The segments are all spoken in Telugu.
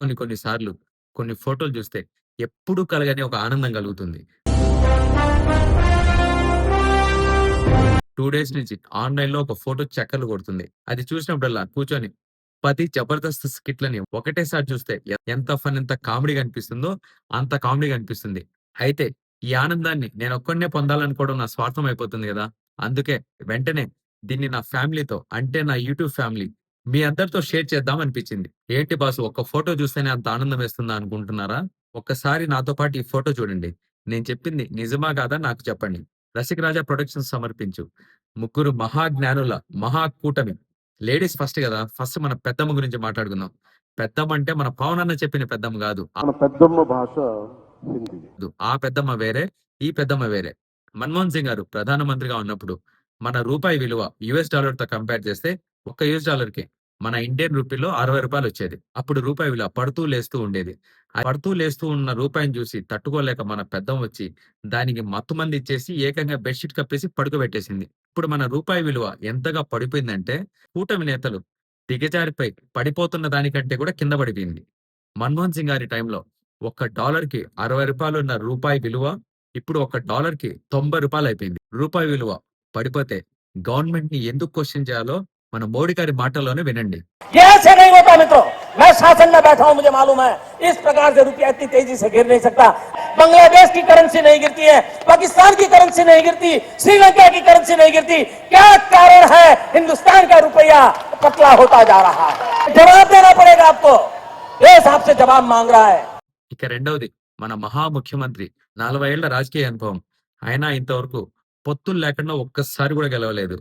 కొన్ని కొన్ని సార్లు కొన్ని ఫోటోలు చూస్తే ఎప్పుడూ కలగని ఒక ఆనందం కలుగుతుంది. 2 డేస్ నుంచి ఆన్‌లైన్‌లో ఒక ఫోటో చక్కర్లు కొడుతుంది. అది చూసినప్పుడల్లా కూర్చొని 10 జబర్దస్త్ స్కిట్‌లని ఒకటేసారి చూస్తే ఎంత ఫన్ ఎంత కామెడీగా అనిపిస్తుందో అంత కామెడీగా అనిపిస్తుంది. అయితే ఈ ఆనందాన్ని నేనొక్కడినే పొందాలనుకోవడం నా స్వార్థం అయిపోతుంది గదా! అందుకే వెంటనే దీన్ని నా ఫ్యామిలీతో అంటే నా యూట్యూబ్ ఫ్యామిలీ మీ అందరితో షేర్ చేద్దాం అనిపించింది. ఏంటి బాసు ఒక్క ఫోటో చూస్తేనే అంత ఆనందం వేస్తుందా అనుకుంటున్నారా? ఒక్కసారి నాతో పాటు ఈ ఫోటో చూడండి. నేను చెప్పింది నిజమా కాదా నాకు చెప్పండి. రసికరాజా ప్రొడక్షన్స్ సమర్పించు. ముగ్గురు మహాజ్ఞానుల మహా కూటమి. లేడీస్ ఫస్ట్ గదా! ఫస్ట్ మన పెద్దమ్మ గురించి మాట్లాడుకుందాం. పెద్దమ్మ అంటే మన పవన్ అన్న చెప్పిన పెద్దమ్మ. మన పెద్దమ్మ భాష కాదు. ఆ పెద్దమ్మ వేరే, ఈ పెద్దమ్మ వేరే. మన్మోహన్ సింగ్ గారు ప్రధానమంత్రిగా ఉన్నప్పుడు మన రూపాయి విలువ యూఎస్ డాలర్‌తో కంపేర్ చేస్తే ఒక్క యూఎస్ డాలర్‌కి మన ఇండియన్ రూపీలో రూ. 60 వచ్చేది. అప్పుడు రూపాయి విలువ పడుతూ లేస్తూ ఉండేది. ఆ పడుతూ లేస్తూ ఉన్న రూపాయిని చూసి తట్టుకోలేక మన పెద్దమ్మ వచ్చి దానికి మత్తుమందు ఇచ్చేసి ఏకంగా బెడ్‌షీట్ కప్పేసి పడుకోబెట్టేసింది. ఇప్పుడు మన రూపాయి విలువ ఎంతగా పడిపోయిందంటే కూటమి నేతలు దిగజారిపోయి పడిపోతున్న దానికంటే కూడా కింద పడిపోయింది. మన్మోహన్ సింగ్ గారి టైంలో ఒక్క డాలర్‌కి రూ. 60 ఉన్న రూపాయి విలువ ఇప్పుడు ఒక డాలర్‌కి రూ. 90 అయిపోయింది. రూపాయి విలువ పడిపోతే గవర్నమెంట్‌ని ఎందుకు క్వెషన్ చేయాలో మన మోడీ గారి మాటల్లోనే వినండి. ये ऐसे नहीं होता मित्रों मैं शासन में बैठा हूं मुझे मालूम है इस प्रकार से रुपया इतनी तेजी से गिर नहीं सकता बांग्लादेश की करेंसी नहीं गिरती है पाकिस्तान की करेंसी नहीं गिरती श्रीलंका की करेंसी नहीं गिरती क्या कारण है हिंदुस्तान का रुपया पतला होता जा रहा है जवाब देना पड़ेगा आपको देश आपसे जवाब मांग रहा है ఇక రెండవది మన మహా ముఖ్యమంత్రి 40 ఏళ్ల రాజకీయ అనుభవం. అయినా ఇంతవరకు పొత్తులు లేకుండా ఒక్కసారి కూడా గెలవలేదు.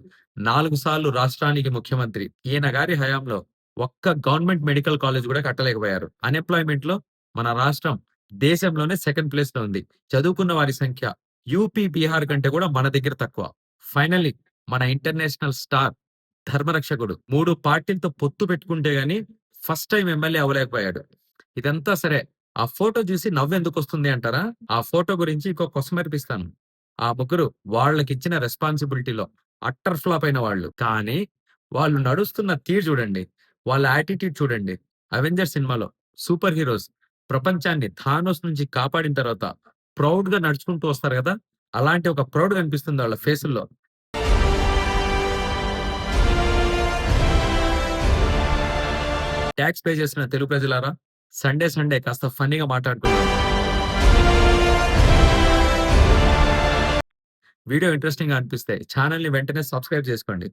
నాలుగు సార్లు రాష్ట్రానికి ముఖ్యమంత్రి. ఈయన గారి హయాంలో ఒక్క గవర్నమెంట్ మెడికల్ కాలేజ్ కూడా కట్టలేకపోయారు. అన్‌ఎంప్లాయ్‌మెంట్లో మన రాష్ట్రం దేశంలోనే సెకండ్ ప్లేస్లో ఉంది. చదువుకున్న వారి సంఖ్య యూపీ, బీహార్ కంటే కూడా మన దగ్గర తక్కువ. ఫైనల్లీ మన ఇంటర్నేషనల్ స్టార్ ధర్మరక్షకుడు మూడు పార్టీలతో పొత్తు పెట్టుకుంటే గాని ఫస్ట్ టైం ఎమ్మెల్యే అవ్వలేకపోయాడు. ఇదంతా సరే ఆ ఫోటో చూసి నవ్వెందుకొస్తుంది అంటారా? ఆ ఫోటో గురించి ఇంకో కొసమెరిపిస్తాను. ఆ ముగ్గురు వాళ్ళకిచ్చిన రెస్పాన్సిబిలిటీలో అట్టర్ ఫ్లాప్ అయిన వాళ్ళు. కానీ వాళ్ళు నడుస్తున్న తీరు చూడండి. వాళ్ళ యాటిట్యూడ్ చూడండి. 'అవెంజర్' సినిమాలో సూపర్ హీరోస్ ప్రపంచాన్ని థానోస్ నుంచి కాపాడిన తర్వాత ప్రౌడ్‌గా నడుచుకుంటూ వస్తారు కదా అలాంటి ఒక ప్రౌడ్ కనిపిస్తుంది వాళ్ళ ఫేసుల్లో. ట్యాక్స్ పే చేసిన తెలుగు ప్రజలారా సండే సండే కాస్త ఫన్నీగా మాట్లాడుకుందాం. వీడియో ఇంట్రెస్టింగ్‌గా అనిపిస్తే ఛానెల్‌ని వెంటనే సబ్స్క్రైబ్ చేసుకోండి.